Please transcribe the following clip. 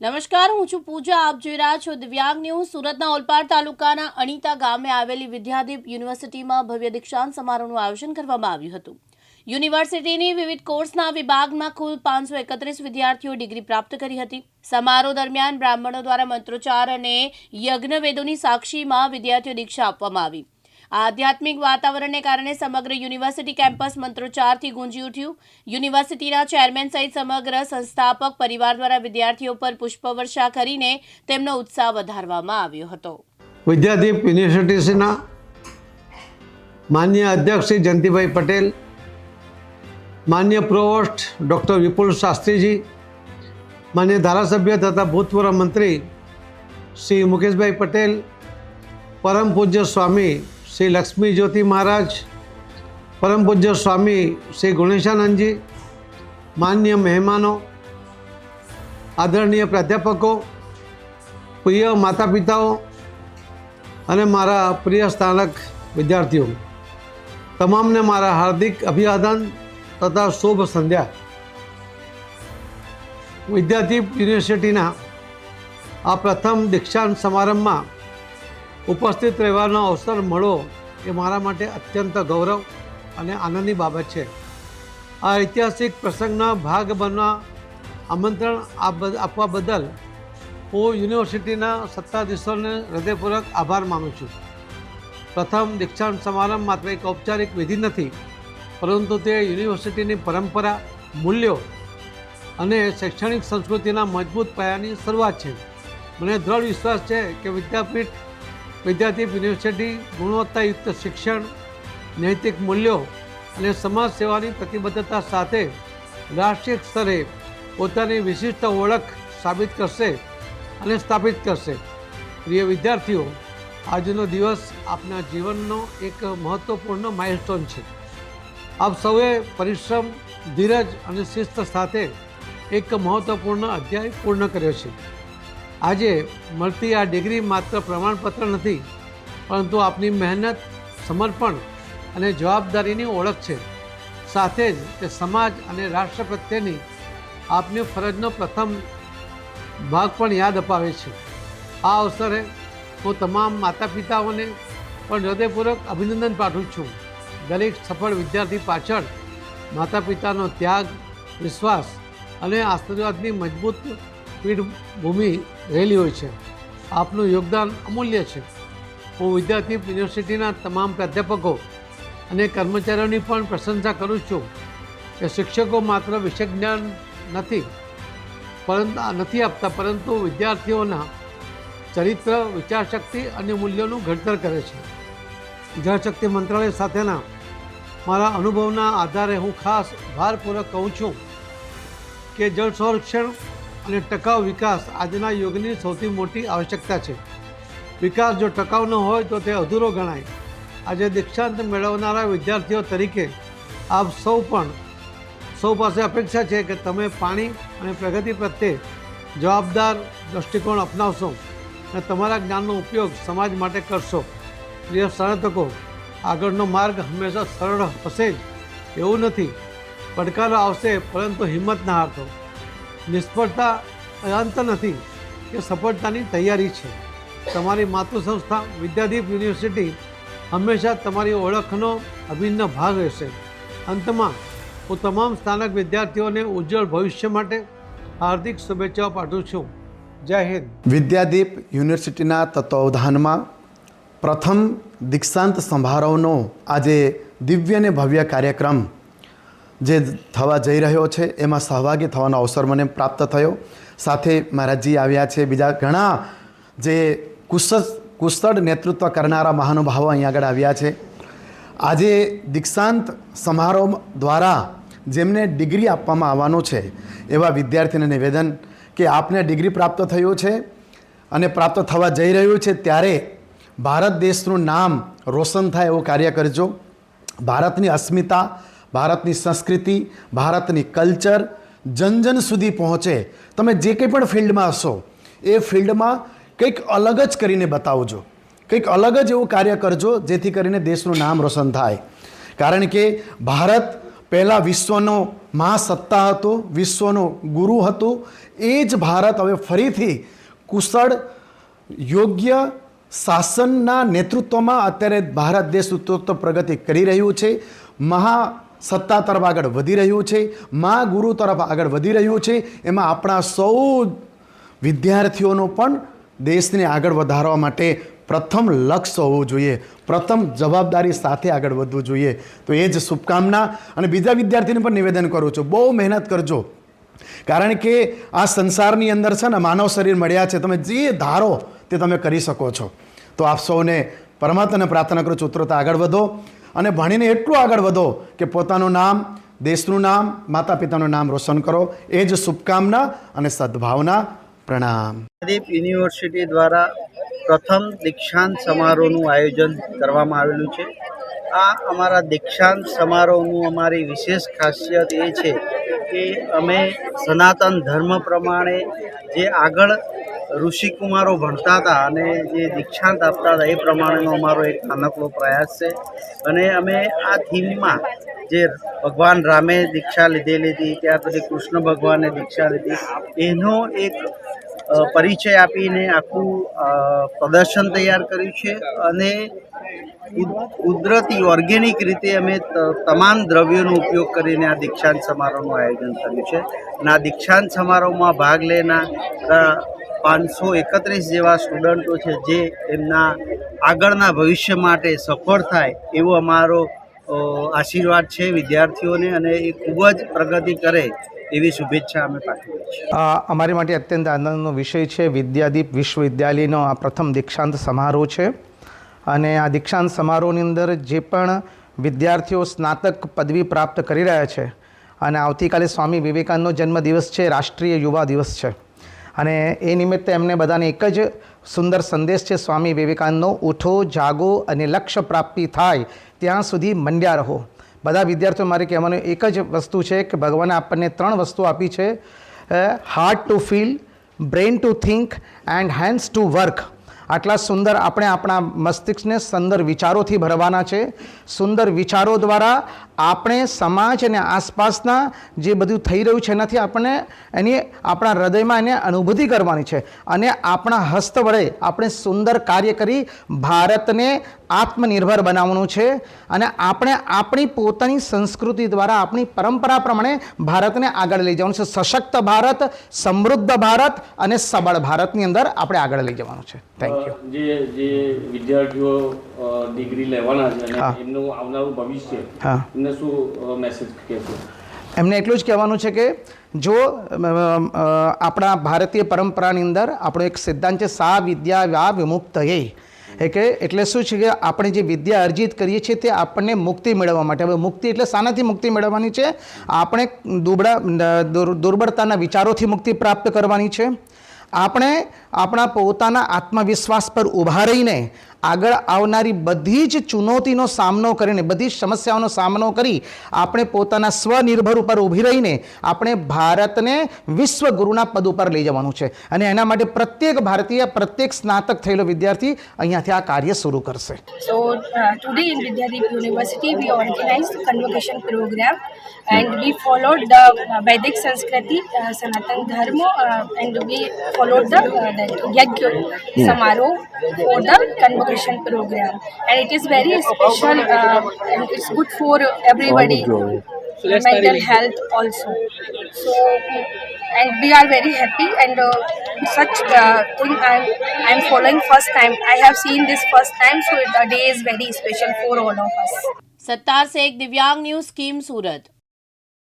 નમસ્કાર, હું છું પૂજા. આપ જોઈ રહ્યા છો દિવ્યાંગ ન્યૂઝ, સુરતના ઓલપાડ તાલુકાના અણીતા ગામે આવેલી વિદ્યાદીપ યુનિવર્સિટીમાં ભવ્ય દીક્ષાંત સમારોહનું આયોજન કરવામાં આવ્યું હતું. યુનિવર્સિટીની વિવિધ કોર્સના વિભાગમાં કુલ પાંચસો એકત્રીસ વિદ્યાર્થીઓ ડિગ્રી પ્રાપ્ત કરી હતી. સમારોહ દરમિયાન બ્રાહ્મણો દ્વારા મંત્રોચ્ચાર અને યજ્ઞવેદોની સાક્ષીમાં વિદ્યાર્થીઓ દીક્ષા આપવામાં આવી. આધ્યાત્મિક વાતાવરણને કારણે સમગ્ર યુનિવર્સિટી કેમ્પસ મંત્રોચ્ચારથી ગુંજી ઉઠ્યું. યુનિવર્સિટીના ચેરમેન સહિત સમગ્ર સંસ્થાપક પરિવાર દ્વારા વિદ્યાર્થીઓ પર પુષ્પવર્ષા કરીને તેમનો ઉત્સાહ વધારવામાં આવ્યો હતો. વિદ્યાર્થી યુનિવર્સિટીના માન્ય અધ્યક્ષ શ્રી જયંતિભાઈ પટેલ, માન્ય પ્રોવોસ્ટ ડૉક્ટર વિપુલ શાસ્ત્રીજી, માન્ય ધારાસભ્ય તથા ભૂતપૂર્વ મંત્રી શ્રી મુકેશભાઈ પટેલ, પરમ પૂજ્ય સ્વામી શ્રી લક્ષ્મી જ્યોતિ મહારાજ, પરમ પૂજ્ય સ્વામી શ્રી ગુણેશાનંદજી, માન્ય મહેમાનો, આદરણીય પ્રાધ્યાપકો, પ્રિય માતા પિતાઓ અને મારા પ્રિય સ્થાનક વિદ્યાર્થીઓ, તમામને મારા હાર્દિક અભિવાદન તથા શુભ સંધ્યા. વિદ્યાર્થી યુનિવર્સિટીના આ પ્રથમ દીક્ષાંત સમારંભમાં ઉપસ્થિત રહેવાનો અવસર મળો એ મારા માટે અત્યંત ગૌરવ અને આનંદની બાબત છે. આ ઐતિહાસિક પ્રસંગના ભાગ બનવા આમંત્રણ આપ- આપવા બદલ હું યુનિવર્સિટીના સત્તાધીશોને હૃદયપૂર્વક આભાર માનું છું. પ્રથમ દીક્ષાંત સમારંભ માત્ર એક ઔપચારિક વિધિ નથી, પરંતુ તે યુનિવર્સિટીની પરંપરા, મૂલ્યો અને શૈક્ષણિક સંસ્કૃતિના મજબૂત પાયાની શરૂઆત છે. મને દ્રઢ વિશ્વાસ છે કે વિદ્યાપીઠ વિદ્યાદીપ યુનિવર્સિટી ગુણવત્તાયુક્ત શિક્ષણ, નૈતિક મૂલ્યો અને સમાજ સેવાની પ્રતિબદ્ધતા સાથે રાષ્ટ્રીય સ્તરે પોતાની વિશિષ્ટ ઓળખ સાબિત કરશે અને સ્થાપિત કરશે. પ્રિય વિદ્યાર્થીઓ, આજનો દિવસ આપના જીવનનો એક મહત્ત્વપૂર્ણ માઇલસ્ટોન છે. આપ સૌએ પરિશ્રમ, ધીરજ અને શિસ્ત સાથે એક મહત્ત્વપૂર્ણ અધ્યાય પૂર્ણ કર્યો છે. આજે મળતી આ ડિગ્રી માત્ર પ્રમાણપત્ર નથી, પરંતુ આપની મહેનત, સમર્પણ અને જવાબદારીની ઓળખ છે. સાથે જ તે સમાજ અને રાષ્ટ્ર પ્રત્યેની આપની ફરજનો પ્રથમ ભાગ પણ યાદ અપાવે છે. આ અવસરે હું તમામ માતા પિતાઓને પણ હૃદયપૂર્વક અભિનંદન પાઠવું છું. દરેક સફળ વિદ્યાર્થી પાછળ માતા પિતાનો ત્યાગ, વિશ્વાસ અને આશીર્વાદની મજબૂત પીઠભૂમિ રહેલી હોય છે. આપનું યોગદાન અમૂલ્ય છે. હું વિદ્યાર્થી યુનિવર્સિટીના તમામ પ્રાધ્યાપકો અને કર્મચારીઓની પણ પ્રશંસા કરું છું કે શિક્ષકો માત્ર વિષય જ્ઞાન નથી પરંતુ નથી આપતા, પરંતુ વિદ્યાર્થીઓના ચરિત્ર, વિચારશક્તિ અને મૂલ્યોનું ઘડતર કરે છે. જળશક્તિ મંત્રાલય સાથેના મારા અનુભવના આધારે હું ખાસ ભારપૂર્વક કહું છું કે જળ સંરક્ષણ અને ટકાઉ વિકાસ આજના યુગની સૌથી મોટી આવશ્યકતા છે. વિકાસ જો ટકાઉ ન હોય તો તે અધૂરો ગણાય. આજે દીક્ષાંત મેળવનારા વિદ્યાર્થીઓ તરીકે આપ સૌ પણ સૌ પાસે અપેક્ષા છે કે તમે પાણી અને પ્રગતિ પ્રત્યે જવાબદાર દૃષ્ટિકોણ અપનાવશો અને તમારા જ્ઞાનનો ઉપયોગ સમાજ માટે કરશો. પ્રિય સ્નાતકો આગળનો માર્ગ હંમેશા સરળ હશે જ એવું નથી. પડકારો આવશે પરંતુ હિંમત ના હારતો નિષ્ફળતા અંત નથી કે સફળતાની તૈયારી છે. તમારી માતૃ સંસ્થા વિદ્યાદીપ યુનિવર્સિટી હંમેશા તમારી ઓળખનો અભિન્ન ભાગ રહેશે. અંતમાં, હું તમામ સ્થાનક વિદ્યાર્થીઓને ઉજ્જવળ ભવિષ્ય માટે હાર્દિક શુભેચ્છાઓ પાઠવું છું. જય હિન્દ. વિદ્યાદીપ યુનિવર્સિટીના તત્વાવધાનમાં પ્રથમ દીક્ષાંત સમારોહનો આજે દિવ્ય અને ભવ્ય કાર્યક્રમ જે થવા જઈ રહ્યો છે, એમાં સહભાગી થવાનો અવસર મને પ્રાપ્ત થયો. સાથે મહારાજજી આવ્યા છે, બીજા ઘણા જે કુશળ કુશળ નેતૃત્વ કરનારા મહાનુભાવો અહીંયા આગળ આવ્યા છે. આજે દીક્ષાંત સમારોહ દ્વારા જેમને ડિગ્રી આપવામાં આવવાનું છે, એવા વિદ્યાર્થીને નિવેદન કે આપને ડિગ્રી પ્રાપ્ત થયું છે અને પ્રાપ્ત થવા જઈ રહ્યું છે ત્યારે ભારત દેશનું નામ રોશન થાય એવું કાર્ય કરજો. ભારતની અસ્મિતા ભારતની સંસ્કૃતિ, ભારતની કલ્ચર જન જન સુધી પહોંચે. તમે જે કંઈ પણ ફિલ્ડમાં હશો, એ ફિલ્ડમાં કંઈક અલગ જ કરીને બતાવજો. કંઈક અલગ જ એવું કાર્ય કરજો, જેથી કરીને દેશનું નામ રોશન થાય. કારણ કે ભારત પહેલાં વિશ્વનો મહાસત્તા હતો, વિશ્વનો ગુરુ હતો, એ જ ભારત હવે ફરીથી કુશળ, યોગ્ય શાસનના નેતૃત્વમાં અત્યારે ભારત દેશ ઉત્તરોત્તર પ્રગતિ કરી રહ્યું છે. મહા સત્તા તરફ આગળ વધી રહ્યું છે, મા ગુરુ તરફ આગળ વધી રહ્યું છે, એમાં આપણા સૌ વિદ્યાર્થીઓનો પણ દેશને આગળ વધારવા માટે પ્રથમ લક્ષ્ય હોવું જોઈએ, પ્રથમ જવાબદારી સાથે આગળ વધવું જોઈએ. તો એ જ શુભકામના અને બીજા વિદ્યાર્થીને પણ નિવેદન કરું છું. બહુ મહેનત કરજો. કારણ કે આ સંસારની અંદર છે ને માનવ શરીર મળ્યા છે, તમે જે ધારો તે તમે કરી શકો છો. તો આપ સૌને પરમાત્માને પ્રાર્થના કરું છું ઉતરતા આગળ વધો. અને ભણીને એટલું આગળ વધો કે પોતાનું નામ, દેશનું નામ માતા પિતાનું નામ રોશન કરો. એ જ શુભકામના અને સદભાવના. પ્રણામ. યુનિવર્સિટી દ્વારા પ્રથમ દીક્ષાંત સમારોહનું આયોજન કરવામાં આવેલું છે. આ અમારા દીક્ષાંત સમારોહનું અમારી વિશેષ ખાસિયત એ છે કે અમે સનાતન ધર્મ પ્રમાણે જે આગળ ઋષિકુમારો ભણતા હતા અને જે દીક્ષાંત આપતા હતા એ પ્રમાણેનો અમારો એક નાનકડો પ્રયાસ છે. અને અમે આ થીમમાં જે ભગવાન રામે દીક્ષા લીધેલી હતી ત્યાર પછી કૃષ્ણ ભગવાને દીક્ષા લીધી, એનો એક પરિચય આપીને આખું પ્રદર્શન તૈયાર કર્યું છે. અને કુદરતી ઓર્ગેનિક રીતે અમે તમામ દ્રવ્યોનો ઉપયોગ કરીને આ દીક્ષાંત સમારોહનું આયોજન કર્યું છે. અને આ દીક્ષાંત સમારોહમાં ભાગ લેનાર પાંચસો એકત્રીસ જેવા સ્ટુડન્ટો છે જે એમના આગળના ભવિષ્ય માટે સફળ થાય એવો અમારો આશીર્વાદ છે વિદ્યાર્થીઓને અને એ ખૂબ જ પ્રગતિ કરે એવી શુભેચ્છા અમે પાઠવીએ છીએ. અમારી માટે અત્યંત આનંદનો વિષય છે વિદ્યાદીપ વિશ્વવિદ્યાલયનો આ પ્રથમ દીક્ષાંત સમારોહ છે. અને આ દીક્ષાંત સમારોહની અંદર જે પણ વિદ્યાર્થીઓ સ્નાતક પદવી પ્રાપ્ત કરી રહ્યા છે અને આવતીકાલે સ્વામી વિવેકાનંદનો જન્મદિવસ છે, રાષ્ટ્રીય યુવા દિવસ છે. અને એ નિમિત્તે એમને બધાને એક જ સુંદર સંદેશ છે, સ્વામી વિવેકાનંદનો, ઉઠો, જાગો અને લક્ષ્ય પ્રાપ્તિ થાય. ત્યાં સુધી મંડ્યા રહો. બધા વિદ્યાર્થીઓ મારે કહેવાનું એક જ વસ્તુ છે કે ભગવાને આપણને ત્રણ વસ્તુ આપી છે heart to feel brain to think and hands to work આટલા સુંદર આપણે આપણા મસ્તિષ્કને સુંદર વિચારોથી ભરવાના છે. સુંદર વિચારો દ્વારા આપણે સમાજ અને આસપાસના જે બધું થઈ રહ્યું છે એનાથી આપણને એની આપણા હૃદયમાં એને અનુભૂતિ કરવાની છે. અને આપણા હસ્ત વડે આપણે સુંદર કાર્ય કરી ભારતને આત્મનિર્ભર બનાવવાનું છે અને આપણે આપણી પોતાની સંસ્કૃતિ દ્વારા આપણી પરંપરા પ્રમાણે ભારતને આગળ લઈ જવાનું છે. સશક્ત ભારત સમૃદ્ધ ભારત અને સબળ ભારતની અંદર આપણે આગળ લઈ જવાનું છે. થેન્ક યુ જે જે વિદ્યાર્થીઓ ડિગ્રી લેવાના છે. એમનું આવનારું ભવિષ્ય હા. એમને શું મેસેજ કહેશો એમને એટલું જ કહેવાનું છે કે જો આપણા ભારતીય પરંપરાની અંદર આપણો એક સિદ્ધાંત છે સા વિદ્યા વા વિમુક્ત કે એટલે શું છે કે આપણે જે વિદ્યા અર્જિત કરીએ છીએ તે આપણને મુક્તિ મેળવવા માટે. હવે મુક્તિ એટલે શાનાથી મુક્તિ મેળવવાની છે? આપણે દુબળા દુર્બળતાના વિચારોથી મુક્તિ પ્રાપ્ત કરવાની છે. આપણે આપણા પોતાના આત્મવિશ્વાસ પર ઊભા રહીને આગળ આવનારી બધી જ ચુનૌતીનો સામનો કરીને બધી જ સમસ્યાઓનો સામનો કરી આપણે પોતાના સ્વનિર્ભર ઉપર ઊભી રહીને આપણે ભારતને વિશ્વગુરુના પદ ઉપર લઈ જવાનું છે અને એના માટે પ્રત્યેક ભારતીય પ્રત્યેક સ્નાતક થયેલો વિદ્યાર્થી અહીંયાથી આ કાર્ય શરૂ કરશે So uh, today in Vidyadeep University we organized convocation program and we followed the uh, Vedic Sanskriti, uh, Sanatan Dharma uh, and we followed the uh, that Yajna Samaroh for the convocation program and it is very special uh, and it's good for everybody mental health also so and we are very happy and uh, such uh, thing I'm, I'm following first time i have seen this first time so the day is very special for all of us Sattar Sheikh દિવ્યાંગ news scheme Surat